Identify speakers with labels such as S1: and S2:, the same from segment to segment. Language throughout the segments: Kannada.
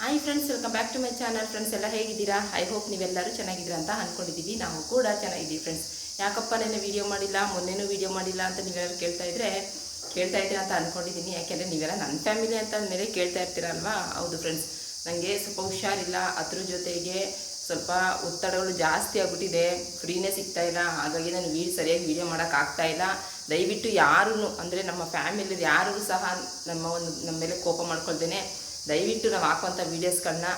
S1: Hi friends welcome back to my channel friends ಎಲ್ಲ ಹೇಗಿದ್ದೀರಾ? ಐ ಹೋಪ್ ನೀವೆಲ್ಲರೂ ಚೆನ್ನಾಗಿದ್ದೀರಾ ಅಂತ ಅಂದ್ಕೊಂಡಿದ್ದೀವಿ ನಾವು ಕೂಡ ಚೆನ್ನಾಗಿದ್ದೀವಿ ಫ್ರೆಂಡ್ಸ್ ಯಾಕಪ್ಪ ನೆನ್ನೆ ವೀಡಿಯೋ ಮಾಡಿಲ್ಲ? ಮೊನ್ನೆನೂ ವೀಡಿಯೋ ಮಾಡಿಲ್ಲ ಅಂತ ನೀವೆಲ್ಲರೂ ಕೇಳ್ತಾ ಇದ್ರೆ ಕೇಳ್ತಾ ಇದ್ದೀರಾ ಅಂತ ಅಂದ್ಕೊಂಡಿದ್ದೀನಿ ಯಾಕೆಂದರೆ ನೀವೆಲ್ಲ ನನ್ನ ಫ್ಯಾಮಿಲಿ ಅಂತ ಅಂದಮೇಲೆ ಕೇಳ್ತಾ ಇರ್ತೀರಲ್ವಾ? ಹೌದು ಫ್ರೆಂಡ್ಸ್ ನನಗೆ ಸ್ವಲ್ಪ ಹುಷಾರಿಲ್ಲ. ಅದ್ರ ಜೊತೆಗೆ ಸ್ವಲ್ಪ ಒತ್ತಡಗಳು ಜಾಸ್ತಿ ಆಗ್ಬಿಟ್ಟಿದೆ. ಫ್ರೀನೇ ಸಿಗ್ತಾ ಇಲ್ಲ. ಹಾಗಾಗಿ ನಾನು ವೀಡ್ ಸರಿಯಾಗಿ ವೀಡಿಯೋ ಮಾಡೋಕ್ಕಾಗ್ತಾ ಇಲ್ಲ. ದಯವಿಟ್ಟು ಯಾರೂ ಅಂದರೆ ನಮ್ಮ ಫ್ಯಾಮಿಲಿ ಯಾರೂ ಸಹ ನಮ್ಮ ಒಂದು, ನಮ್ಮ ಮೇಲೆ ಕೋಪ ಮಾಡ್ಕೊಳ್ತೇನೆ ದಯವಿಟ್ಟು ನಾವು ಹಾಕುವಂಥ ವೀಡಿಯೋಸ್ಗಳನ್ನ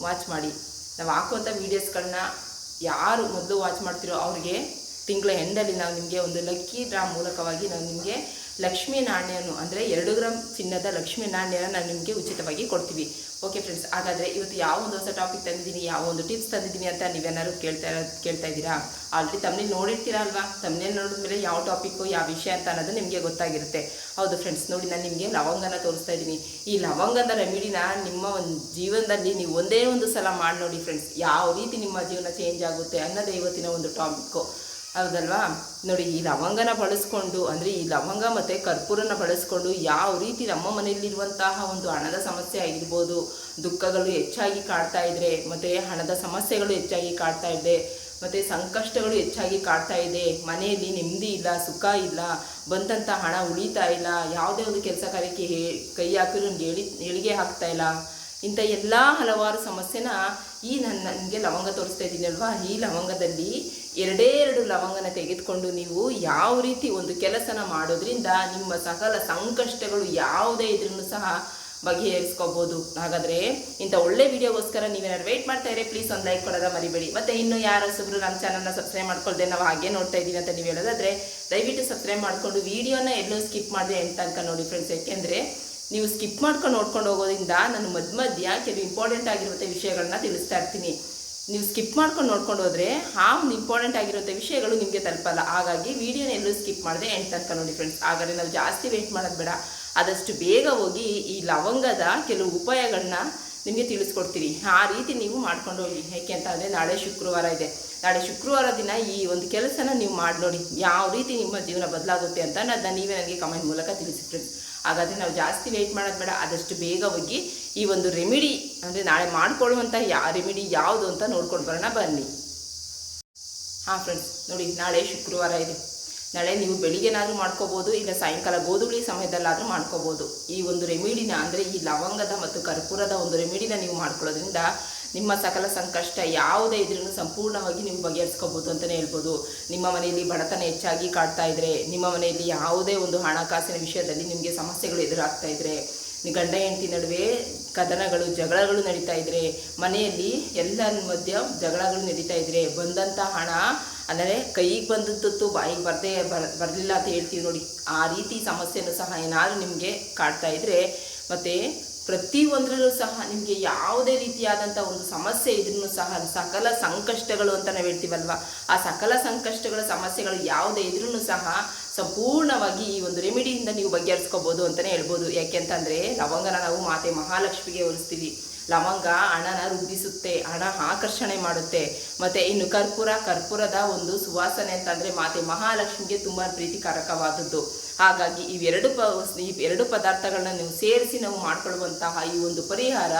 S1: ವಾಚ್ ಮಾಡಿ. ನಾವು ಹಾಕುವಂಥ ವೀಡಿಯೋಸ್ಗಳನ್ನ ಯಾರು ಮೊದಲು ವಾಚ್ ಮಾಡ್ತಿರೋ ಅವ್ರಿಗೆ ತಿಂಗಳ ಎಂಡಲ್ಲಿ ನಾವು ನಿಮಗೆ ಒಂದು ಲಕ್ಕಿ ಡ್ರಾ ಮೂಲಕವಾಗಿ ನಾವು ನಿಮಗೆ ಲಕ್ಷ್ಮೀ ನಾಣ್ಯನು ಅಂದರೆ ಎರಡು ಗ್ರಾಮ್ ಚಿನ್ನದ ಲಕ್ಷ್ಮೀ ನಾಣ್ಯನ ನಾನು ನಿಮಗೆ ಉಚಿತವಾಗಿ ಕೊಡ್ತೀವಿ. ಓಕೆ ಫ್ರೆಂಡ್ಸ್ ಹಾಗಾದರೆ ಇವತ್ತು ಯಾವ ಒಂದು ಹೊಸ ಟಾಪಿಕ್ ತಂದಿದ್ದೀನಿ, ಯಾವ ಒಂದು ಟಿಪ್ಸ್ ತಂದಿದ್ದೀನಿ ಅಂತ ನೀವೇನಾದ್ರು ಕೇಳ್ತಾ ಇರೋ, ಕೇಳ್ತಾ ಇದ್ದೀರಾ? ಆಲ್ರೆಡಿ ತಮ್ಮಲ್ಲಿ ನೋಡಿರ್ತೀರಾ ಅಲ್ವಾ? ನಮ್ಮನೆ ನೋಡಿದ ಮೇಲೆ ಯಾವ ಟಾಪಿಕ್ಕು ಯಾವ ವಿಷಯ ಅಂತ ಅನ್ನೋದು ನಿಮಗೆ ಗೊತ್ತಾಗಿರುತ್ತೆ. ಹೌದು ಫ್ರೆಂಡ್ಸ್ ನೋಡಿ ನಾನು ನಿಮಗೆ ಲವಂಗನ ತೋರಿಸ್ತಾ ಇದ್ದೀನಿ. ಈ ಲವಂಗದ ರೆಮಿಡಿನ ನಿಮ್ಮ ಒಂದು ಜೀವನದಲ್ಲಿ ನೀವು ಒಂದೇ ಒಂದು ಸಲ ಮಾಡಿ ನೋಡಿ ಫ್ರೆಂಡ್ಸ್ ಯಾವ ರೀತಿ ನಿಮ್ಮ ಜೀವನ ಚೇಂಜ್ ಆಗುತ್ತೆ ಅನ್ನೋದೇ ಇವತ್ತಿನ ಒಂದು ಟಾಪಿಕ್ಕು ಹೌದಲ್ವಾ? ನೋಡಿ, ಈ ಲವಂಗನ ಬಳಸ್ಕೊಂಡು, ಅಂದರೆ ಈ ಲವಂಗ ಮತ್ತು ಕರ್ಪೂರನ ಬಳಸ್ಕೊಂಡು ಯಾವ ರೀತಿ ನಮ್ಮ ಮನೆಯಲ್ಲಿರುವಂತಹ ಒಂದು ಹಣದ ಸಮಸ್ಯೆ ಆಗಿರ್ಬೋದು, ದುಃಖಗಳು ಹೆಚ್ಚಾಗಿ ಕಾಡ್ತಾ ಇದ್ರೆ, ಮತ್ತು ಹಣದ ಸಮಸ್ಯೆಗಳು ಹೆಚ್ಚಾಗಿ ಕಾಡ್ತಾ ಇದೆ ಮತ್ತು ಸಂಕಷ್ಟಗಳು ಹೆಚ್ಚಾಗಿ ಕಾಡ್ತಾ ಇದೆ, ಮನೆಯಲ್ಲಿ ನೆಮ್ಮದಿ ಇಲ್ಲ, ಸುಖ ಇಲ್ಲ ಬಂದಂಥ ಹಣ ಉಳಿತಾ ಇಲ್ಲ, ಯಾವುದೇ ಒಂದು ಕೆಲಸ ಕಾರ್ಯಕ್ಕೆ ಕೈ ಹಾಕಿದ್ರು ನಮ್ಗೆ ಎಳಿ ಎಳಿಗೆ ಆಗ್ತಾ ಇಲ್ಲ, ಇಂಥ ಎಲ್ಲ ಹಲವಾರು ಸಮಸ್ಯೆನ ಈ ನನ್ನ ನನಗೆ ಲವಂಗ ತೋರಿಸ್ತಾ ಇದ್ದೀನಲ್ವಾ? ಈ ಲವಂಗದಲ್ಲಿ ಎರಡೇ ಎರಡು ಲವಂಗನ ತೆಗೆದುಕೊಂಡು ನೀವು ಯಾವ ರೀತಿ ಒಂದು ಕೆಲಸನ ಮಾಡೋದ್ರಿಂದ ನಿಮ್ಮ ಸಕಲ ಸಂಕಷ್ಟಗಳು ಯಾವುದೇ ಇದ್ರೂ ಸಹ ಬಗೆಹರಿಸ್ಕೋಬೋದು. ಹಾಗಾದರೆ ಇಂಥ ಒಳ್ಳೆ ವಿಡಿಯೋಗೋಸ್ಕರ ನೀವೇನಾದ್ರು ವೆಯ್ಟ್ ಮಾಡ್ತಾ ಇದ್ರೆ ಪ್ಲೀಸ್ ಒಂದು ಲೈಕ್ ಕೊಡೋದ ಮರಿಬೇಡಿ. ಮತ್ತೆ ಇನ್ನು ಯಾರು ಸುಬ್ರು ನಮ್ಮ ಚಾನಲ್ನ ಸಬ್ಸ್ಕ್ರೈಬ್ ಮಾಡ್ಕೊಳ್ದೆ ನಾವು ಹಾಗೆ ನೋಡ್ತಾ ಇದ್ದೀನಿ ಅಂತ ನೀವು ಹೇಳೋದಾದ್ರೆ ದಯವಿಟ್ಟು ಸಬ್ಸ್ಕ್ರೈಬ್ ಮಾಡಿಕೊಂಡು ವಿಡಿಯೋನ ಎಲ್ಲೂ ಸ್ಕಿಪ್ ಮಾಡಿದೆ ಅಂತ ತನಕ ನೋಡಿ ಫ್ರೆಂಡ್ಸ್ ಯಾಕೆಂದರೆ ನೀವು ಸ್ಕಿಪ್ ಮಾಡ್ಕೊಂಡು ನೋಡ್ಕೊಂಡು ಹೋಗೋದ್ರಿಂದ ನಾನು ಮಧ್ಯ ಮಧ್ಯ ಕೆಲವು ಇಂಪಾರ್ಟೆಂಟ್ ಆಗಿರುವಂಥ ವಿಷಯಗಳನ್ನ ತಿಳಿಸ್ತಾ ಇರ್ತೀನಿ. ನೀವು ಸ್ಕಿಪ್ ಮಾಡ್ಕೊಂಡು ನೋಡ್ಕೊಂಡು ಹೋದರೆ ಆ ಒಂದು ಇಂಪಾರ್ಟೆಂಟ್ ಆಗಿರುವಂಥ ವಿಷಯಗಳು ನಿಮಗೆ ತಲುಪಲ್ಲ. ಹಾಗಾಗಿ ವಿಡಿಯೋನ ಎಲ್ಲೂ ಸ್ಕಿಪ್ ಮಾಡಿದೆ ಎಂಟು ತನಕ ನೋಡಿ ಫ್ರೆಂಡ್ಸ್ ಹಾಗಾದರೆ ನಾವು ಜಾಸ್ತಿ ವೇಟ್ ಮಾಡೋದು ಬೇಡ. ಆದಷ್ಟು ಬೇಗ ಹೋಗಿ ಈ ಲವಂಗದ ಕೆಲವು ಉಪಾಯಗಳನ್ನ ನಿಮಗೆ ತಿಳಿಸ್ಕೊಡ್ತೀರಿ ಆ ರೀತಿ ನೀವು ಮಾಡ್ಕೊಂಡು ಹೋಗಿ. ಯಾಕೆ ಅಂತ ಅಂದರೆ ನಾಳೆ ಶುಕ್ರವಾರ ಇದೆ. ನಾಳೆ ಶುಕ್ರವಾರ ದಿನ ಈ ಒಂದು ಕೆಲಸನ ನೀವು ಮಾಡಿ ನೋಡಿ. ಯಾವ ರೀತಿ ನಿಮ್ಮ ಜೀವನ ಬದಲಾಗುತ್ತೆ ಅಂತ ಅದನ್ನ ನೀವೇ ನನಗೆ ಕಮೆಂಟ್ ಮೂಲಕ ತಿಳಿಸಿ ಫ್ರೆಂಡ್ಸ್ ಹಾಗಾದರೆ ನಾವು ಜಾಸ್ತಿ ವೆಯ್ಟ್ ಮಾಡೋದು ಬೇಡ, ಆದಷ್ಟು ಬೇಗ ಹೋಗಿ ಈ ಒಂದು ರೆಮಿಡಿ ಅಂದರೆ ನಾಳೆ ಮಾಡ್ಕೊಳ್ಳುವಂಥ ಯಾ ರೆಮಿಡಿ ಯಾವುದು ಅಂತ ನೋಡ್ಕೊಂಡು ಬರೋಣ, ಬನ್ನಿ. ಹಾಂ ಫ್ರೆಂಡ್ಸ್ ನೋಡಿ ನಾಳೆ ಶುಕ್ರವಾರ ಇದೆ. ನಾಳೆ ನೀವು ಬೆಳಿಗ್ಗೆನಾದರೂ ಮಾಡ್ಕೋಬೋದು, ಇಲ್ಲ ಸಾಯಂಕಾಲ ಗೋಧುಳಿ ಸಮಯದಲ್ಲಾದರೂ ಮಾಡ್ಕೋಬೋದು. ಈ ಒಂದು ರೆಮಿಡಿನ ಅಂದರೆ ಈ ಲವಂಗದ ಮತ್ತು ಕರ್ಪೂರದ ಒಂದು ರೆಮಿಡಿನ ನೀವು ಮಾಡ್ಕೊಳ್ಳೋದ್ರಿಂದ ನಿಮ್ಮ ಸಕಲ ಸಂಕಷ್ಟ ಯಾವುದೇ ಇದ್ರೂ ಸಂಪೂರ್ಣವಾಗಿ ನೀವು ಬಗೆಹರಿಸ್ಕೋಬೋದು ಅಂತಲೇ ಹೇಳ್ಬೋದು. ನಿಮ್ಮ ಮನೆಯಲ್ಲಿ ಬಡತನ ಹೆಚ್ಚಾಗಿ ಕಾಡ್ತಾ ಇದ್ರೆ, ನಿಮ್ಮ ಮನೆಯಲ್ಲಿ ಯಾವುದೇ ಒಂದು ಹಣಕಾಸಿನ ವಿಷಯದಲ್ಲಿ ನಿಮಗೆ ಸಮಸ್ಯೆಗಳು ಎದುರಾಗ್ತಾ ನೀವು ಗಂಡ ಹೆಂಡತಿ ನಡುವೆ ಕದನಗಳು, ಜಗಳಗಳು ನಡೀತಾ ಇದ್ರೆ, ಮನೆಯಲ್ಲಿ ಎಲ್ಲರ ಮಧ್ಯ ಜಗಳಗಳು ನಡೀತಾ ಇದ್ರೆ ಬಂದಂಥ ಹಣ ಅಂದರೆ ಕೈಗೆ ಬಂದದ್ದು ಬಾಯಿಗೆ ಬರದೇ ಬರ್, ಬರಲಿಲ್ಲ ಅಂತ ಹೇಳ್ತೀವಿ ನೋಡಿ. ಆ ರೀತಿ ಸಮಸ್ಯೆನೂ ಸಹ ಏನಾದರೂ ನಿಮಗೆ ಕಾಡ್ತಾ ಇದ್ರೆ ಮತ್ತು ಪ್ರತಿಯೊಂದರಲ್ಲೂ ಸಹ ನಿಮಗೆ ಯಾವುದೇ ರೀತಿಯಾದಂಥ ಒಂದು ಸಮಸ್ಯೆ ಇದ್ರೂ ಸಹ ಸಕಲ ಸಂಕಷ್ಟಗಳು ಅಂತ ನಾವು ಹೇಳ್ತೀವಲ್ವ? ಆ ಸಕಲ ಸಂಕಷ್ಟಗಳ ಸಮಸ್ಯೆಗಳು ಯಾವುದೇ ಇದ್ರೂ ಸಹ ಸಂಪೂರ್ಣವಾಗಿ ಈ ಒಂದು ರೆಮಿಡಿಯಿಂದ ನೀವು ಬಗೆಹರಿಸ್ಕೋಬೋದು ಅಂತಲೇ ಹೇಳ್ಬೋದು. ಯಾಕೆಂತಂದರೆ ಲವಂಗನ ನಾವು ಮಾತೆ ಮಹಾಲಕ್ಷ್ಮಿಗೆ ಹೋಲಿಸ್ತೀವಿ. ಲವಂಗ ಹಣನ ರೂಪಿಸುತ್ತೆ ಹಣ ಆಕರ್ಷಣೆ ಮಾಡುತ್ತೆ. ಮತ್ತು ಇನ್ನು ಕರ್ಪೂರ, ಕರ್ಪೂರದ ಒಂದು ಸುವಾಸನೆ ಅಂತಂದರೆ ಮಾತೆ ಮಹಾಲಕ್ಷ್ಮಿಗೆ ತುಂಬ ಪ್ರೀತಿಕಾರಕವಾದದ್ದು. ಹಾಗಾಗಿ ಇವೆರಡು ಪ, ಈ ಎರಡು ಪದಾರ್ಥಗಳನ್ನ ನೀವು ಸೇರಿಸಿ ನಾವು ಮಾಡ್ಕೊಳ್ಳುವಂತಹ ಈ ಒಂದು ಪರಿಹಾರ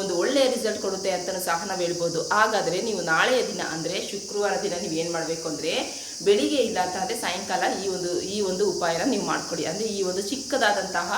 S1: ಒಂದು ಒಳ್ಳೆಯ ರಿಸಲ್ಟ್ ಕೊಡುತ್ತೆ ಅಂತಲೂ ಸಹ ನಾವು ಹೇಳ್ಬೋದು. ಹಾಗಾದರೆ ನೀವು ನಾಳೆಯ ದಿನ ಅಂದರೆ ಶುಕ್ರವಾರ ದಿನ ನೀವು ಏನು ಮಾಡಬೇಕು ಅಂದರೆ ಬೆಳಿಗ್ಗೆ ಇಲ್ಲ ಅಂತ ಅಂದರೆ ಸಾಯಂಕಾಲ ಈ ಒಂದು ಈ ಒಂದು ಉಪಾಯನ ನೀವು ಮಾಡಿಕೊಡಿ. ಅಂದರೆ ಈ ಒಂದು ಚಿಕ್ಕದಾದಂತಹ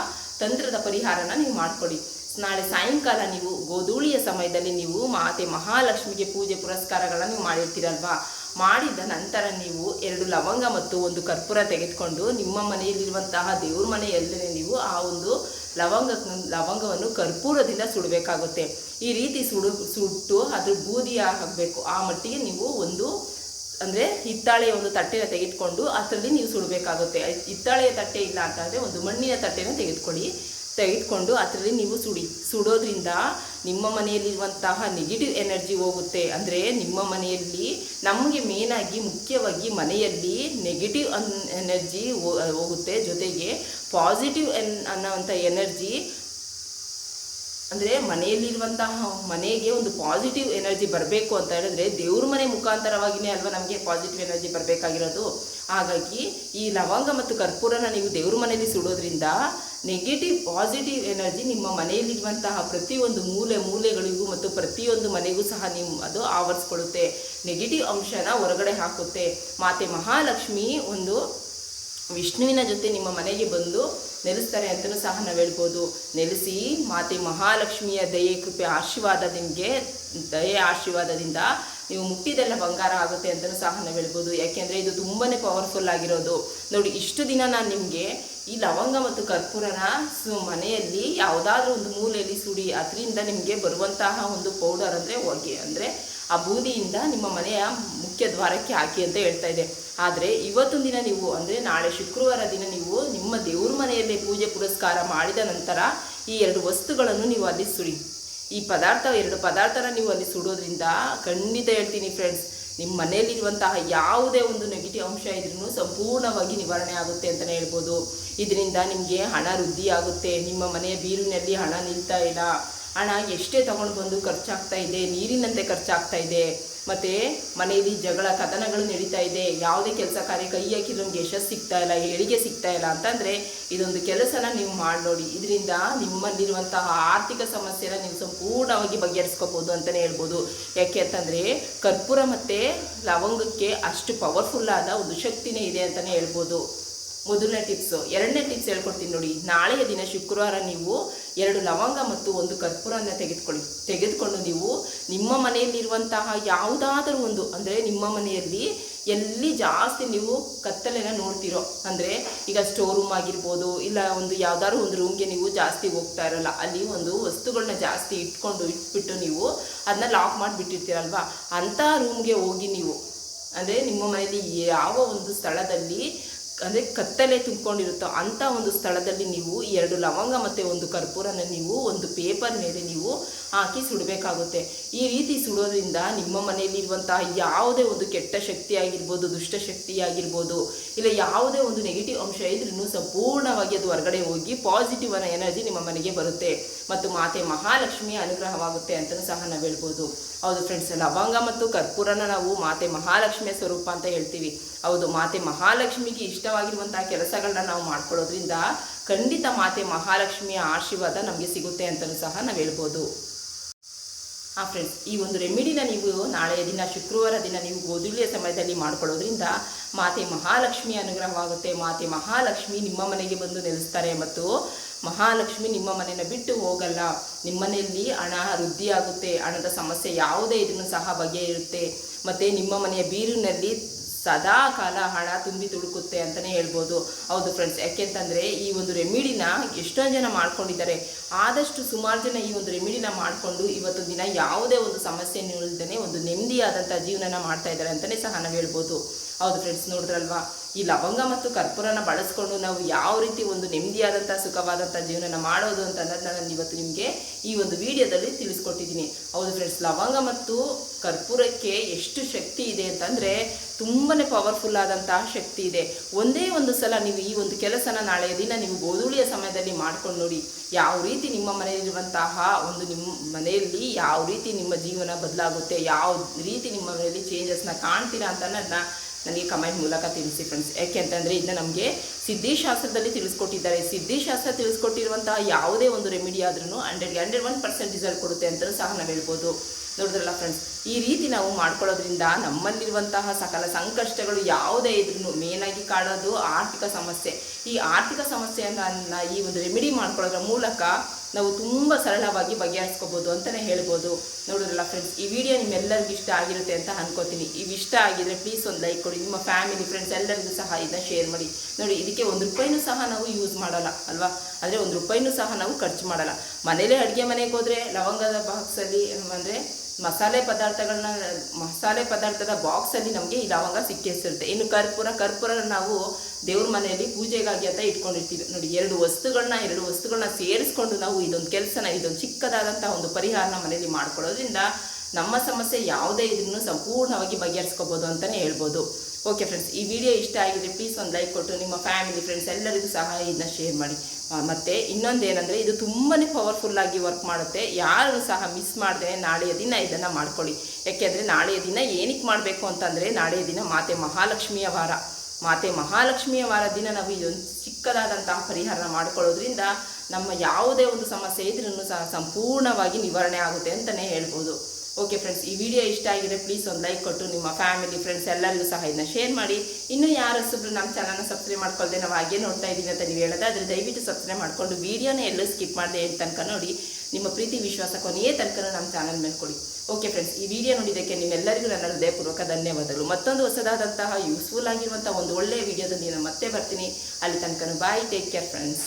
S1: ತಂತ್ರದ ಪರಿಹಾರನ ನೀವು ಮಾಡ್ಕೊಡಿ. ನಾಳೆ ಸಾಯಂಕಾಲ ನೀವು ಗೋಧೂಳಿಯ ಸಮಯದಲ್ಲಿ ನೀವು ಮಾತೆ ಮಹಾಲಕ್ಷ್ಮಿಗೆ ಪೂಜೆ ಪುರಸ್ಕಾರಗಳನ್ನು ಮಾಡಿರ್ತೀರಲ್ವಾ? ಮಾಡಿದ ನಂತರ ನೀವು ಎರಡು ಲವಂಗ ಮತ್ತು ಒಂದು ಕರ್ಪೂರ ತೆಗೆದುಕೊಂಡು ನಿಮ್ಮ ಮನೆಯಲ್ಲಿರುವಂತಹ ದೇವ್ರ ಮನೆಯಲ್ಲೇ ನೀವು ಆ ಒಂದು ಲವಂಗ, ಲವಂಗವನ್ನು ಕರ್ಪೂರದಿಂದ ಸುಡಬೇಕಾಗುತ್ತೆ. ಈ ರೀತಿ ಸುಡು, ಸುಟ್ಟು ಅದ್ರ ಬೂದಿ ಹಾಕಬೇಕು. ಆ ಮಟ್ಟಿಗೆ ನೀವು ಒಂದು ಅಂದರೆ ಹಿತ್ತಾಳೆಯ ಒಂದು ತಟ್ಟೆನ ತೆಗೆದುಕೊಂಡು ಅದರಲ್ಲಿ ನೀವು ಸುಡಬೇಕಾಗುತ್ತೆ. ಹಿತ್ತಾಳೆಯ ತಟ್ಟೆ ಇಲ್ಲ ಅಂತಂದರೆ ಒಂದು ಮಣ್ಣಿನ ತಟ್ಟೆನ ತೆಗೆದುಕೊಳ್ಳಿ. ತೆಗೆದುಕೊಂಡು ಅದರಲ್ಲಿ ನೀವು ಸುಡಿ, ಸುಡೋದ್ರಿಂದ ನಿಮ್ಮ ಮನೆಯಲ್ಲಿರುವಂತಹ ನೆಗೆಟಿವ್ ಎನರ್ಜಿ ಹೋಗುತ್ತೆ. ಅಂದರೆ ನಿಮ್ಮ ಮನೆಯಲ್ಲಿ ನಮಗೆ ಮೇನಾಗಿ ಮುಖ್ಯವಾಗಿ ಮನೆಯಲ್ಲಿ ನೆಗೆಟಿವ್ ಅನ್ ಎನರ್ಜಿ ಹೋಗುತ್ತೆ. ಜೊತೆಗೆ ಪಾಸಿಟಿವ್ ಎನ್ ಅನ್ನೋವಂಥ ಎನರ್ಜಿ ಅಂದರೆ ಮನೆಯಲ್ಲಿರುವಂತಹ ಮನೆಗೆ ಒಂದು ಪಾಸಿಟಿವ್ ಎನರ್ಜಿ ಬರಬೇಕು ಅಂತ ಹೇಳಿದ್ರೆ ದೇವ್ರ ಮನೆ ಮುಖಾಂತರವಾಗಿಯೇ ಅಲ್ವಾ ನಮಗೆ ಪಾಸಿಟಿವ್ ಎನರ್ಜಿ ಬರಬೇಕಾಗಿರೋದು. ಹಾಗಾಗಿ ಈ ಲವಂಗ ಮತ್ತು ಕರ್ಪೂರನ ನೀವು ದೇವ್ರ ಮನೆಯಲ್ಲಿ ಸುಡೋದ್ರಿಂದ ನೆಗೆಟಿವ್ ಪಾಸಿಟಿವ್ ಎನರ್ಜಿ ನಿಮ್ಮ ಮನೆಯಲ್ಲಿರುವಂತಹ ಪ್ರತಿಯೊಂದು ಮೂಲೆ ಮೂಲೆಗಳಿಗೂ ಮತ್ತು ಪ್ರತಿಯೊಂದು ಮನೆಗೂ ಸಹ ನೀವು ಅದು ಆವರಿಸ್ಕೊಳ್ಳುತ್ತೆ ನೆಗೆಟಿವ್ ಅಂಶನ ಹೊರಗಡೆ ಹಾಕುತ್ತೆ. ಮಾತೆ ಮಹಾಲಕ್ಷ್ಮಿ ಒಂದು ವಿಷ್ಣುವಿನ ಜೊತೆ ನಿಮ್ಮ ಮನೆಗೆ ಬಂದು ನೆಲೆಸ್ತಾರೆ ಅಂತಲೂ ಸಹ ನಾವು ಹೇಳ್ಬೋದು. ನೆಲೆಸಿ ಮಾತೆ ಮಹಾಲಕ್ಷ್ಮಿಯ ದಯೆ, ಕೃಪೆ, ಆಶೀರ್ವಾದ ನಿಮಗೆ, ದಯೆ, ಆಶೀರ್ವಾದದಿಂದ ನೀವು ಮುಟ್ಟಿದೆಲ್ಲ ಬಂಗಾರ ಆಗುತ್ತೆ ಅಂತಲೂ ಸಹ ನಾವು ಹೇಳ್ಬೋದು. ಯಾಕೆಂದರೆ ಇದು ತುಂಬಾ ಪವರ್ಫುಲ್ ಆಗಿರೋದು. ನೋಡಿ, ಇಷ್ಟು ದಿನ ನಾನು ನಿಮಗೆ ಈ ಲವಂಗ ಮತ್ತು ಕರ್ಪೂರನ ಸು ಮನೆಯಲ್ಲಿ ಯಾವುದಾದ್ರೂ ಒಂದು ಮೂಲೆಯಲ್ಲಿ ಸುಡಿ, ಅದರಿಂದ ನಿಮಗೆ ಬರುವಂತಹ ಒಂದು ಪೌಡರ್ ಅಂದರೆ ಹೊಗೆ ಅಂದರೆ ಆ ಬೂದಿಯಿಂದ ನಿಮ್ಮ ಮನೆಯ ಮುಖ್ಯ ದ್ವಾರಕ್ಕೆ ಹಾಕಿ ಅಂತ ಹೇಳ್ತಾ ಇದೆ. ಆದರೆ ಇವತ್ತೊಂದು ದಿನ ನೀವು ಅಂದರೆ ನಾಳೆ ಶುಕ್ರವಾರ ದಿನ ನೀವು ನಿಮ್ಮ ದೇವ್ರ ಮನೆಯಲ್ಲೇ ಪೂಜೆ ಪುರಸ್ಕಾರ ಮಾಡಿದ ನಂತರ ಈ ಎರಡು ವಸ್ತುಗಳನ್ನು ನೀವು ಅಲ್ಲಿ ಸುಡಿ. ಈ ಪದಾರ್ಥ, ಎರಡು ಪದಾರ್ಥನ ನೀವು ಅಲ್ಲಿ ಸುಡೋದ್ರಿಂದ ಖಂಡಿತ ಹೇಳ್ತೀನಿ ಫ್ರೆಂಡ್ಸ್ ನಿಮ್ಮ ಮನೆಯಲ್ಲಿರುವಂತಹ ಯಾವುದೇ ಒಂದು ನೆಗೆಟಿವ್ ಅಂಶ ಇದ್ರೂ ಸಂಪೂರ್ಣವಾಗಿ ನಿವಾರಣೆ ಆಗುತ್ತೆ ಅಂತಲೇ ಹೇಳ್ಬೋದು. ಇದರಿಂದ ನಿಮಗೆ ಹಣ ವೃದ್ಧಿ ಆಗುತ್ತೆ. ನಿಮ್ಮ ಮನೆಯ ಬೀರಿನಲ್ಲಿ ಹಣ ನಿಲ್ತಾ ಇಲ್ಲ. ಹಣ ಎಷ್ಟೇ ತಗೊಂಡು ಬಂದು ಖರ್ಚಾಗ್ತಾ ಇದೆ, ನೀರಿನಂತೆ ಖರ್ಚಾಗ್ತಾ ಇದೆ. ಮತ್ತು ಮನೆಯಲ್ಲಿ ಜಗಳ ಕದನಗಳು ನಡೀತಾ ಇದೆ. ಯಾವುದೇ ಕೆಲಸ ಕಾರ್ಯ ಕೈ ಹಾಕಿದ್ರೆ ನಮ್ಗೆ ಯಶಸ್ಸು ಸಿಗ್ತಾ ಇಲ್ಲ, ಏಳಿಗೆ ಸಿಗ್ತಾ ಇಲ್ಲ ಅಂತಂದರೆ ಇದೊಂದು ಕೆಲಸನ ನೀವು ಮಾಡಿ ನೋಡಿ. ಇದರಿಂದ ನಿಮ್ಮಲ್ಲಿರುವಂತಹ ಆರ್ಥಿಕ ಸಮಸ್ಯೆನ ನೀವು ಸಂಪೂರ್ಣವಾಗಿ ಬಗೆಹರಿಸ್ಕೋಬೋದು ಅಂತಲೇ ಹೇಳ್ಬೋದು. ಯಾಕೆ ಅಂತಂದರೆ ಕರ್ಪೂರ ಮತ್ತು ಲವಂಗಕ್ಕೆ ಅಷ್ಟು ಪವರ್ಫುಲ್ ಆದ ಒಂದು ಶಕ್ತಿನೇ ಇದೆ ಅಂತಲೇ ಹೇಳ್ಬೋದು. ಮೊದಲನೇ ಟಿಪ್ಸು ಎರಡನೇ ಟಿಪ್ಸ್ ಹೇಳ್ಕೊಡ್ತೀನಿ ನೋಡಿ. ನಾಳೆಯ ದಿನ ಶುಕ್ರವಾರ ನೀವು ಎರಡು ಲವಂಗ ಮತ್ತು ಒಂದು ಕರ್ಪೂರನ ತೆಗೆದುಕೊಳ್ಳಿ. ತೆಗೆದುಕೊಂಡು ನೀವು ನಿಮ್ಮ ಮನೆಯಲ್ಲಿರುವಂತಹ ಯಾವುದಾದರೂ ಒಂದು, ಅಂದರೆ ನಿಮ್ಮ ಮನೆಯಲ್ಲಿ ಎಲ್ಲಿ ಜಾಸ್ತಿ ನೀವು ಕತ್ತಲೆನ ನೋಡ್ತೀರೋ, ಅಂದರೆ ಈಗ ಸ್ಟೋರ್ ರೂಮ್ ಆಗಿರ್ಬೋದು, ಇಲ್ಲ ಒಂದು ಯಾವ್ದಾದ್ರು ಒಂದು ರೂಮ್ಗೆ ನೀವು ಜಾಸ್ತಿ ಹೋಗ್ತಾ ಇರೋಲ್ಲ, ಅಲ್ಲಿ ಒಂದು ವಸ್ತುಗಳನ್ನ ಜಾಸ್ತಿ ಇಟ್ಕೊಂಡು ಇಟ್ಬಿಟ್ಟು ನೀವು ಅದನ್ನ ಲಾಕ್ ಮಾಡಿಬಿಟ್ಟಿರ್ತೀರಲ್ವ? ಅಂಥ ರೂಮ್ಗೆ ಹೋಗಿ ನೀವು, ಅಂದರೆ ನಿಮ್ಮ ಮನೆಯಲ್ಲಿ ಯಾವ ಒಂದು ಸ್ಥಳದಲ್ಲಿ ಅಂದರೆ ಕತ್ತಲೆ ತುಂಬಿಕೊಂಡಿರುತ್ತೋ ಅಂಥ ಒಂದು ಸ್ಥಳದಲ್ಲಿ ನೀವು ಎರಡು ಲವಂಗ ಮತ್ತು ಒಂದು ಕರ್ಪೂರನ ನೀವು ಒಂದು ಪೇಪರ್ ಮೇಲೆ ನೀವು ಹಾಕಿ ಸುಡಬೇಕಾಗುತ್ತೆ. ಈ ರೀತಿ ಸುಡೋದ್ರಿಂದ ನಿಮ್ಮ ಮನೆಯಲ್ಲಿರುವಂತಹ ಯಾವುದೇ ಒಂದು ಕೆಟ್ಟ ಶಕ್ತಿ ಆಗಿರ್ಬೋದು ದುಷ್ಟಶಕ್ತಿ ಆಗಿರ್ಬೋದು, ಇಲ್ಲ ಯಾವುದೇ ಒಂದು ನೆಗೆಟಿವ್ ಅಂಶ ಇದ್ರೂ ಸಂಪೂರ್ಣವಾಗಿ ಅದು ಹೊರಗಡೆ ಹೋಗಿ ಪಾಸಿಟಿವ್ ಅನ್ನೋ ಎನರ್ಜಿ ನಿಮ್ಮ ಮನೆಗೆ ಬರುತ್ತೆ. ಮತ್ತು ಮಾತೆ ಮಹಾಲಕ್ಷ್ಮಿಯ ಅನುಗ್ರಹವಾಗುತ್ತೆ ಅಂತಲೂ ಸಹ ನಾವು ಹೇಳ್ಬೋದು. ಹೌದು ಫ್ರೆಂಡ್ಸ್ ಲವಂಗ ಮತ್ತು ಕರ್ಪೂರನ ನಾವು ಮಾತೆ ಮಹಾಲಕ್ಷ್ಮಿಯ ಸ್ವರೂಪ ಅಂತ ಹೇಳ್ತೀವಿ. ಹೌದು, ಮಾತೆ ಮಹಾಲಕ್ಷ್ಮಿಗೆ ಇಷ್ಟವಾಗಿರುವಂತಹ ಕೆಲಸಗಳನ್ನ ನಾವು ಮಾಡ್ಕೊಳ್ಳೋದ್ರಿಂದ ಖಂಡಿತ ಮಾತೆ ಮಹಾಲಕ್ಷ್ಮಿಯ ಆಶೀರ್ವಾದ ನಮಗೆ ಸಿಗುತ್ತೆ ಅಂತಲೂ ಸಹ ನಾವು ಹೇಳ್ಬೋದು. ಹಾಂ ಫ್ರೆಂಡ್ಸ್ ಈ ಒಂದು ರೆಮಿಡಿನ ನೀವು ನಾಳೆಯ ದಿನ, ಶುಕ್ರವಾರ ದಿನ ನೀವು ಗೋಧುಳಿಯ ಸಮಯದಲ್ಲಿ ಮಾಡ್ಕೊಳ್ಳೋದ್ರಿಂದ ಮಾತೆ ಮಹಾಲಕ್ಷ್ಮಿ ಅನುಗ್ರಹವಾಗುತ್ತೆ. ಮಾತೆ ಮಹಾಲಕ್ಷ್ಮಿ ನಿಮ್ಮ ಮನೆಗೆ ಬಂದು ನೆಲೆಸ್ತಾರೆ ಮತ್ತು ಮಹಾಲಕ್ಷ್ಮಿ ನಿಮ್ಮ ಮನೆಯನ್ನು ಬಿಟ್ಟು ಹೋಗಲ್ಲ. ನಿಮ್ಮ ಮನೆಯಲ್ಲಿ ಹಣ ವೃದ್ಧಿಯಾಗುತ್ತೆ. ಹಣದ ಸಮಸ್ಯೆ ಯಾವುದೇ ಇದನ್ನು ಸಹ ಬಗೆಯಿರುತ್ತೆ ಮತ್ತು ನಿಮ್ಮ ಮನೆಯ ಬೀರಿನಲ್ಲಿ ಸದಾ ಕಾಲ ಹಣ ತುಂಬಿ ತುಳುಕುತ್ತೆ ಅಂತಲೇ ಹೇಳ್ಬೋದು. ಹೌದು ಫ್ರೆಂಡ್ಸ್ ಯಾಕೆಂತಂದರೆ ಈ ಒಂದು ರೆಮಿಡಿನ ಎಷ್ಟೊಂದು ಜನ ಮಾಡ್ಕೊಂಡಿದ್ದಾರೆ. ಆದಷ್ಟು ಸುಮಾರು ಜನ ಈ ಒಂದು ರೆಮಿಡಿನ ಮಾಡಿಕೊಂಡು ಇವತ್ತು ದಿನ ಯಾವುದೇ ಒಂದು ಸಮಸ್ಯೆ ಇಲ್ಲದೇ ಒಂದು ನೆಮ್ಮದಿಯಾದಂಥ ಜೀವನನ ಮಾಡ್ತಾ ಇದ್ದಾರೆ ಅಂತಲೇ ಸಹ ನಾವು ಹೇಳ್ಬೋದು. ಹೌದು ಫ್ರೆಂಡ್ಸ್ ನೋಡಿದ್ರಲ್ವಾ? ಈ ಲವಂಗ ಮತ್ತು ಕರ್ಪೂರನ ಬಳಸ್ಕೊಂಡು ನಾವು ಯಾವ ರೀತಿ ಒಂದು ನೆಮ್ಮದಿಯಾದಂಥ ಸುಖವಾದಂಥ ಜೀವನ ಮಾಡೋದು ಅಂತ ನಾನು ಇವತ್ತು ನಿಮಗೆ ಈ ಒಂದು ವಿಡಿಯೋದಲ್ಲಿ ತಿಳಿಸ್ಕೊಟ್ಟಿದ್ದೀನಿ. ಹೌದು ಫ್ರೆಂಡ್ಸ್ ಲವಂಗ ಮತ್ತು ಕರ್ಪೂರಕ್ಕೆ ಎಷ್ಟು ಶಕ್ತಿ ಇದೆ ಅಂತಂದರೆ ತುಂಬಾ ಪವರ್ಫುಲ್ ಆದಂತಹ ಶಕ್ತಿ ಇದೆ. ಒಂದೇ ಒಂದು ಸಲ ನೀವು ಈ ಒಂದು ಕೆಲಸನ ನಾಳೆಯ ದಿನ ನೀವು ಗೋಧೂಳಿಯ ಸಮಯದಲ್ಲಿ ಮಾಡ್ಕೊಂಡು ನೋಡಿ, ಯಾವ ರೀತಿ ನಿಮ್ಮ ಮನೆಯಲ್ಲಿರುವಂತಹ ಒಂದು ನಿಮ್ಮ ಮನೆಯಲ್ಲಿ ಯಾವ ರೀತಿ ನಿಮ್ಮ ಜೀವನ ಬದಲಾಗುತ್ತೆ, ಯಾವ ರೀತಿ ನಿಮ್ಮ ಮನೆಯಲ್ಲಿ ಚೇಂಜಸ್ನ ಕಾಣ್ತೀರಾ ಅಂತ ನನಗೆ ಕಮೆಂಟ್ ಮೂಲಕ ತಿಳಿಸಿ ಫ್ರೆಂಡ್ಸ್ ಯಾಕೆ ಅಂತಂದರೆ ಇದನ್ನ ನಮಗೆ ಸಿದ್ಧಿಶಾಸ್ತ್ರದಲ್ಲಿ ತಿಳಿಸ್ಕೊಟ್ಟಿದ್ದಾರೆ. ಸಿದ್ಧಿಶಾಸ್ತ್ರ ತಿಳಿಸ್ಕೊಟ್ಟಿರುವಂತಹ ಯಾವುದೇ ಒಂದು ರೆಮಿಡಿ ಆದ್ರೂ ಹಂಡ್ರೆಡ್ಗೆ ಹಂಡ್ರೆಡ್ ಒನ್ ಪರ್ಸೆಂಟ್ ರಿಸಲ್ಟ್ ಕೊಡುತ್ತೆ ಅಂತಲೂ ಸಹ ನಾವು ಹೇಳ್ಬೋದು. ನೋಡಿದ್ರಲ್ಲ ಫ್ರೆಂಡ್ಸ್ ಈ ರೀತಿ ನಾವು ಮಾಡ್ಕೊಳ್ಳೋದ್ರಿಂದ ನಮ್ಮಲ್ಲಿರುವಂತಹ ಸಕಲ ಸಂಕಷ್ಟಗಳು ಯಾವುದೇ ಇದ್ರೂ ಮೇನಾಗಿ ಕಾಡೋದು ಆರ್ಥಿಕ ಸಮಸ್ಯೆ. ಈ ಆರ್ಥಿಕ ಸಮಸ್ಯೆಯನ್ನು ಈ ಒಂದು ರೆಮಿಡಿ ಮಾಡ್ಕೊಳ್ಳೋದ್ರ ಮೂಲಕ ನಾವು ತುಂಬ ಸರಳವಾಗಿ ಬಗೆಹರಿಸ್ಕೋಬೋದು ಅಂತಲೇ ಹೇಳ್ಬೋದು. ನೋಡಿದ್ರಲ್ಲ ಫ್ರೆಂಡ್ಸ್ ಈ ವಿಡಿಯೋ ನಿಮ್ಮೆಲ್ಲರಿಗೂ ಇಷ್ಟ ಆಗಿರುತ್ತೆ ಅಂತ ಅನ್ಕೋತೀನಿ. ಇವು ಇಷ್ಟ ಆಗಿದ್ರೆ ಪ್ಲೀಸ್ ಒಂದು ಲೈಕ್ ಕೊಡಿ. ನಿಮ್ಮ ಫ್ಯಾಮಿಲಿ ಫ್ರೆಂಡ್ಸ್ ಎಲ್ಲರಿಗೂ ಸಹ ಇದನ್ನ ಶೇರ್ ಮಾಡಿ. ನೋಡಿ, ಇದಕ್ಕೆ ಒಂದು ರೂಪಾಯಿನೂ ಸಹ ನಾವು ಯೂಸ್ ಮಾಡೋಲ್ಲ, ಅಲ್ವಾ? ಅಂದರೆ ಒಂದು ರೂಪಾಯಿನೂ ಸಹ ನಾವು ಖರ್ಚು ಮಾಡೋಲ್ಲ. ಮನೇಲೇ ಅಡುಗೆ ಮನೆಗೆ ಹೋದರೆ, ಲವಂಗದ ಬಾಕ್ಸಲ್ಲಿ ಅಂದರೆ ಮಸಾಲೆ ಪದಾರ್ಥಗಳನ್ನ, ಮಸಾಲೆ ಪದಾರ್ಥದ ಬಾಕ್ಸಲ್ಲಿ ನಮಗೆ ಈ ಲವಂಗ ಸಿಕ್ಕೇ ಸಿರುತ್ತೆ ಇನ್ನು ಕರ್ಪೂರ ಕರ್ಪೂರ ನಾವು ದೇವ್ರ ಮನೆಯಲ್ಲಿ ಪೂಜೆಗಾಗಿ ಅಂತ ಇಟ್ಕೊಂಡಿರ್ತೀವಿ. ನೋಡಿ, ಎರಡು ವಸ್ತುಗಳನ್ನ ಎರಡು ವಸ್ತುಗಳನ್ನ ಸೇರಿಸ್ಕೊಂಡು ನಾವು ಇದೊಂದು ಕೆಲಸನ, ಇದೊಂದು ಚಿಕ್ಕದಾದಂಥ ಒಂದು ಪರಿಹಾರನ ಮನೆಯಲ್ಲಿ ಮಾಡ್ಕೊಳ್ಳೋದ್ರಿಂದ ನಮ್ಮ ಸಮಸ್ಯೆ ಯಾವುದೇ ಇದನ್ನು ಸಂಪೂರ್ಣವಾಗಿ ಬಗೆಹರಿಸ್ಕೋಬೋದು ಅಂತಲೇ ಹೇಳ್ಬೋದು. ಓಕೆ ಫ್ರೆಂಡ್ಸ್ ಈ ವಿಡಿಯೋ ಇಷ್ಟ ಆಗಿದ್ರೆ ಪ್ಲೀಸ್ ಒಂದು ಲೈಕ್ ಕೊಟ್ಟು ನಿಮ್ಮ ಫ್ಯಾಮಿಲಿ ಫ್ರೆಂಡ್ಸ್ ಎಲ್ಲರಿಗೂ ಸಹ ಇದನ್ನ ಶೇರ್ ಮಾಡಿ. ಮತ್ತೆ ಇನ್ನೊಂದು ಏನಂದರೆ ಇದು ತುಂಬಾ ಪವರ್ಫುಲ್ ಆಗಿ ವರ್ಕ್ ಮಾಡುತ್ತೆ. ಯಾರು ಸಹ ಮಿಸ್ ಮಾಡದೆ, ನಾಳೆಯ ದಿನ ಇದನ್ನು ಮಾಡ್ಕೊಳ್ಳಿ. ಯಾಕೆಂದರೆ ನಾಳೆಯ ದಿನ ಏನಕ್ಕೆ ಮಾಡಬೇಕು ಅಂತಂದರೆ, ನಾಳೆಯ ದಿನ ಮಾತೆ ಮಹಾಲಕ್ಷ್ಮಿಯ ವಾರ. ಮಾತೆ ಮಹಾಲಕ್ಷ್ಮಿಯ ವಾರ ದಿನ ನಾವು ಇದೊಂದು ಚಿಕ್ಕದಾದಂತಹ ಪರಿಹಾರ ಮಾಡ್ಕೊಳ್ಳೋದ್ರಿಂದ ನಮ್ಮ ಯಾವುದೇ ಒಂದು ಸಮಸ್ಯೆ ಇದ್ರೂ ಸಹ ಸಂಪೂರ್ಣವಾಗಿ ನಿವಾರಣೆ ಆಗುತ್ತೆ ಅಂತಲೇ ಹೇಳ್ಬೋದು. ಓಕೆ ಫ್ರೆಂಡ್ಸ್ ಈ ವಿಡಿಯೋ ಇಷ್ಟ ಆಗಿದೆ ಪ್ಲೀಸ್ ಒಂದು ಲೈಕ್ ಕೊಟ್ಟು ನಿಮ್ಮ ಫ್ಯಾಮಿಲಿ ಫ್ರೆಂಡ್ಸ್ ಎಲ್ಲರಿಗೂ ಸಹ ಇದನ್ನ ಶೇರ್ ಮಾಡಿ. ಇನ್ನೂ ಯಾರು ಹೊಸಬ್ರು ನಮ್ಮ ಚಾನಲ್ನ ಸಬ್ಸ್ಕ್ರೈಬ್ ಮಾಡ್ಕೊಳ್ದೆ ನಾವು ಹಾಗೆ ನೋಡ್ತಾ ಇದ್ದೀವಿ ಅಂತ ನೀವು ಹೇಳೋದಾದ್ರೆ ದಯವಿಟ್ಟು ಸಬ್ಸ್ಕ್ರೈಬ್ ಮಾಡಿಕೊಂಡು ವಿಡಿಯೋನೇ ಎಲ್ಲೂ ಸ್ಕಿಪ್ ಮಾಡಿದೆ ಏನು ತನಕ ನೋಡಿ, ನಿಮ್ಮ ಪ್ರೀತಿ, ವಿಶ್ವಾಸ ಕೊನೆಯೇ ತನಕ ನಮ್ಮ ಚಾನಲ್ ಮೇಲೆ ಕೊಡಿ. ಓಕೆ ಫ್ರೆಂಡ್ಸ್ ಈ ವಿಡಿಯೋ ನೋಡಿದ್ದಕ್ಕೆ ನಿಮ್ಮೆಲ್ಲರಿಗೂ ನನ್ನ ಹೃದಯಪೂರ್ವಕ ಧನ್ಯವಾದಗಳು. ಮತ್ತೊಂದು ಹೊಸದಾದಂತಹ ಯೂಸ್ಫುಲ್ ಆಗಿರುವಂತಹ ಒಂದು ಒಳ್ಳೆಯ ವಿಡಿಯೋದಲ್ಲಿ ನಾನು ಮತ್ತೆ ಬರ್ತೀನಿ. ಅಲ್ಲಿ ತನಕ ಬಾಯ್ ಟೇಕ್ ಕೇರ್ ಫ್ರೆಂಡ್ಸ್